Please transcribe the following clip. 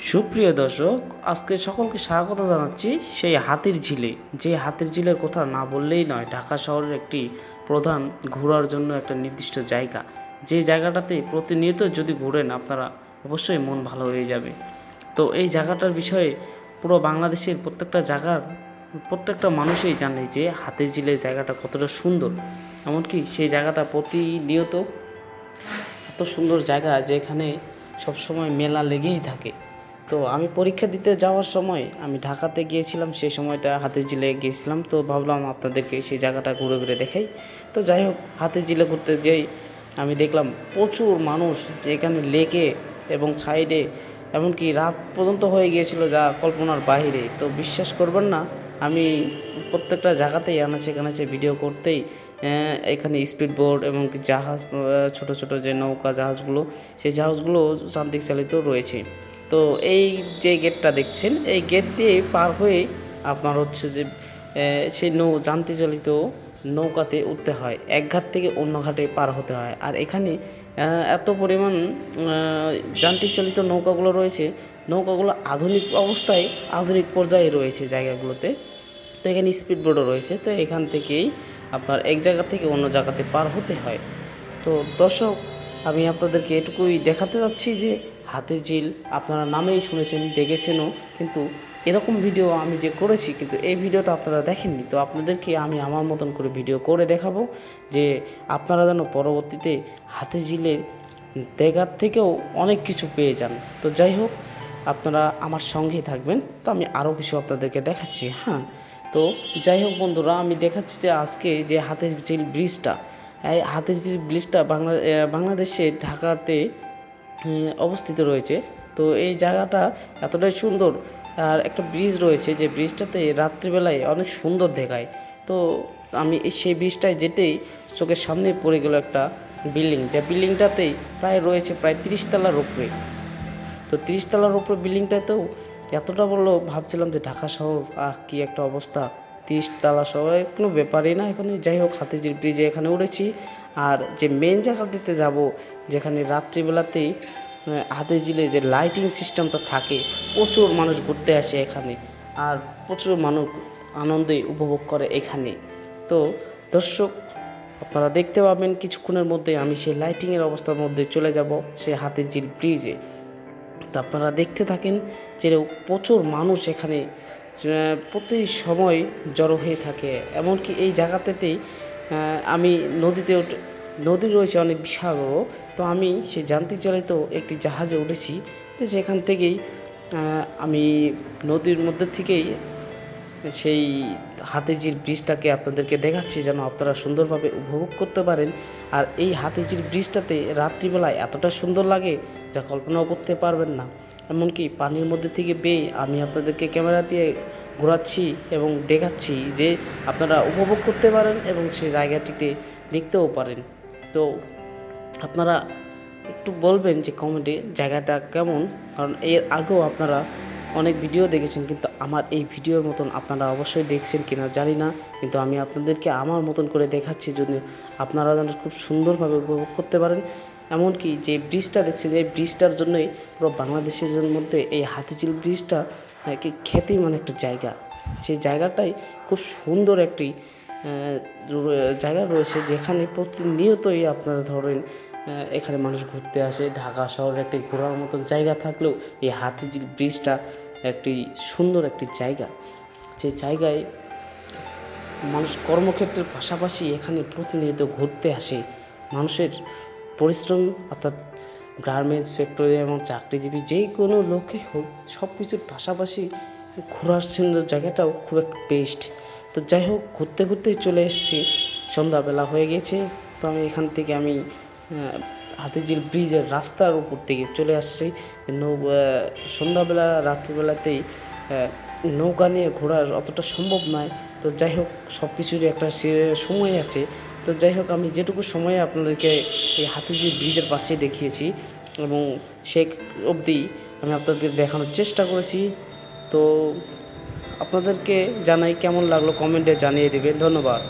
সুপ্রিয় দর্শক, আজকে সকলকে স্বাগত জানাচ্ছি সেই হাতির ঝিলে। যে হাতির ঝিলের কথা না বললেই নয়, ঢাকা শহরের একটি প্রধান ঘোরার জন্য একটা নির্দিষ্ট জায়গা। যে জায়গাটাতে প্রতিনিয়ত যদি ঘোরেন, আপনারা অবশ্যই মন ভালো হয়ে যাবে। তো এই জায়গাটার বিষয়ে পুরো বাংলাদেশের প্রত্যেকটা জায়গার, প্রত্যেকটা মানুষই জানে যে হাতির ঝিলের জায়গাটা কতটা সুন্দর। এমনকি সেই জায়গাটা প্রতিনিয়ত এত সুন্দর জায়গা যেখানে সবসময় মেলা লেগেই থাকে। তো আমি পরীক্ষা দিতে যাওয়ার সময় আমি ঢাকাতে গিয়েছিলাম, সেই সময়টা হাতে জিলে গিয়েছিলাম। তো ভাবলাম আপনাদেরকে সেই জায়গাটা ঘুরে ঘুরে দেখাই। তো যাই হোক হাতে জিলে ঘুরতে যেই আমি দেখলাম প্রচুর মানুষ যেখানে লেকে এবং সাইডে, এমনকি রাত পর্যন্ত হয়ে গিয়েছিল যা কল্পনার বাইরে তো বিশ্বাস করবেন না, আমি প্রত্যেকটা জায়গাতেই আনাচে কানাচে ভিডিও করতেই এখানে স্পিড বোর্ড এবং জাহাজ ছোট ছোট যে নৌকা জাহাজগুলো, সেই জাহাজগুলো যান্ত্রিক চালিত রয়েছে। তো এই যে গেটটা দেখছেন, এই গেট দিয়ে পার হয়ে আপনার হচ্ছে যে সেই নৌ যান্ত্রিক চালিত নৌকাতে উঠতে হয়। এক ঘাট থেকে অন্য ঘাটে পার হতে হয়। আর এখানে এত পরিমাণ যান্ত্রিক চালিত নৌকাগুলো রয়েছে। নৌকাগুলো আধুনিক অবস্থায় আধুনিক পর্যায়ে রয়েছে জায়গাগুলোতে। তো এখানে স্পিড বোর্ডও রয়েছে। তো এখান থেকেই আপনার এক জায়গা থেকে অন্য জায়গাতে পার হতে হয়। তো দর্শক, আমি আপনাদেরকে এটুকুই দেখাতে যাচ্ছি যে হাতের ঝিল আপনারা নামেই শুনেছেন, দেখেছেনও, কিন্তু এরকম ভিডিও আমি যে করেছি, কিন্তু এই ভিডিওটা আপনারা দেখেননি। তো আপনাদেরকে আমি আমার মতন করে ভিডিও করে দেখাবো যে আপনারা যেন পরবর্তীতে হাতে ঝিলের দেখার থেকেও অনেক কিছু পেয়ে যান। তো যাই হোক, আপনারা আমার সঙ্গেই থাকবেন। তো আমি আরও কিছু আপনাদেরকে দেখাচ্ছি হ্যাঁ। তো যাই হোক বন্ধুরা, আমি দেখাচ্ছি যে আজকে যে হাতে ঝিল ব্রিজটা, এই হাতের ঝিল ব্রিজটা বাংলা বাংলাদেশে ঢাকাতে অবস্থিত রয়েছে। তো এই জায়গাটা এতটাই সুন্দর আর একটা ব্রিজ রয়েছে, যে ব্রিজটাতে রাত্রিবেলায় অনেক সুন্দর দেখায়। তো আমি সেই ব্রিজটায় যেতেই চোখের সামনে পড়ে গেল একটা বিল্ডিং যে বিল্ডিংটাতেই প্রায় রয়েছে প্রায় তিরিশ তলার উপরে। তো তিরিশ তলার উপরে বিল্ডিংটাতেও এতটা বলল, ভাবছিলাম যে ঢাকা শহর, আহ, কি একটা অবস্থা। তিরিশ তলা শহরে কোনো ব্যাপারই না। এখানে যাই হোক হাতিঝিল ব্রিজে এখানে উঠেছি আর যে মেন জায়গাটিতে যাব, যেখানে রাত্রিবেলাতেই হাতিঝিলে যে লাইটিং সিস্টেমটা থাকে, প্রচুর মানুষ ঘুরতে আসে এখানে। আর প্রচুর মানুষ আনন্দে উপভোগ করে এখানে। তো দর্শক, আপনারা দেখতে পাবেন কিছুক্ষণের মধ্যে আমি সেই লাইটিংয়ের অবস্থার মধ্যে চলে যাব, সেই হাতির ঝিল ব্রিজে তো আপনারা দেখতে থাকেন যে প্রচুর মানুষ এখানে প্রতি সময় জড়ো হয়ে থাকে। এমনকি এই জায়গাতেতেই আমি নদীতে নদী রয়েছে অনেক বিশাল বড় তো আমি সেই যান্ত্রিক চালিত একটি জাহাজে উঠেছি সেখান থেকেই আমি নদীর মধ্যে থেকেই সেই হাতিঝিল ব্রিজটাকে আপনাদেরকে দেখাচ্ছি যেন আপনারা সুন্দরভাবে উপভোগ করতে পারেন। আর এই হাতিঝিল ব্রিজটাতে রাত্রিবেলায় এতটা সুন্দর লাগে যা কল্পনাও করতে পারবেন না। এমনকি পানির মধ্যে থেকে বেয়ে আমি আপনাদেরকে ক্যামেরা দিয়ে ঘোরাচ্ছি এবং দেখাচ্ছি যে আপনারা উপভোগ করতে পারেন এবং সেই জায়গাটিতে দেখতেও পারেন। তো আপনারা একটু বলবেন যে কমেন্টে জায়গাটা কেমন? কারণ এর আগেও আপনারা অনেক ভিডিও দেখেছেন, কিন্তু আমার এই ভিডিওর মতন আপনারা অবশ্যই দেখছেন কিনা জানি না। কিন্তু আমি আপনাদেরকে আমার মতন করে দেখাচ্ছি যদি আপনারা যেন খুব সুন্দরভাবে উপভোগ করতে পারেন। এমনকি যে ব্রিজটা দেখছে যে ব্রিজটার জন্যই পুরো বাংলাদেশের মধ্যে এই হাতিঝিল ব্রিজটা কি খ্যাতিমান একটা জায়গা। সেই জায়গাটাই খুব সুন্দর একটি জায়গা রয়েছে যেখানে প্রতিনিয়তই আপনারা ধরেন এখানে মানুষ ঘুরতে আসে। ঢাকা শহরে একটি ঘোরার মতন জায়গা থাকলেও এই হাতিঝিল ব্রিজটা একটি সুন্দর একটি জায়গা। যে জায়গায় মানুষ কর্মক্ষেত্রের পাশাপাশি এখানে প্রতিনিয়ত ঘুরতে আসে। মানুষের পরিশ্রম, অর্থাৎ গার্মেন্টস ফ্যাক্টরি এবং চাকরিজীবী যে কোনো লোকে হোক সব কিছুর পাশাপাশি ঘোরার জায়গাটাও খুব একটা বেস্ট তো যাই হোক, ঘুরতে ঘুরতেই চলে এসেছি। সন্ধ্যাবেলা হয়ে গেছে। তো আমি এখান থেকে আমি হাতিঝিল ব্রিজের রাস্তার উপর থেকে চলে আসছি। নৌ সন্ধ্যাবেলা, রাত্রিবেলাতেই নৌকা নিয়ে ঘোরা অতটা সম্ভব নয়। তো যাই হোক সব কিছুরই একটা সময় আছে। তো যাই হোক, আমি যেটুকু সময়ে আপনাদেরকে এই হাতিজি ব্রিজের পাশে দেখিয়েছি এবং সে অবধি আমি আপনাদের দেখানোর চেষ্টা করেছি। তো আপনাদেরকে জানাই কেমন লাগল কমেন্টে জানিয়ে দেবেন। ধন্যবাদ।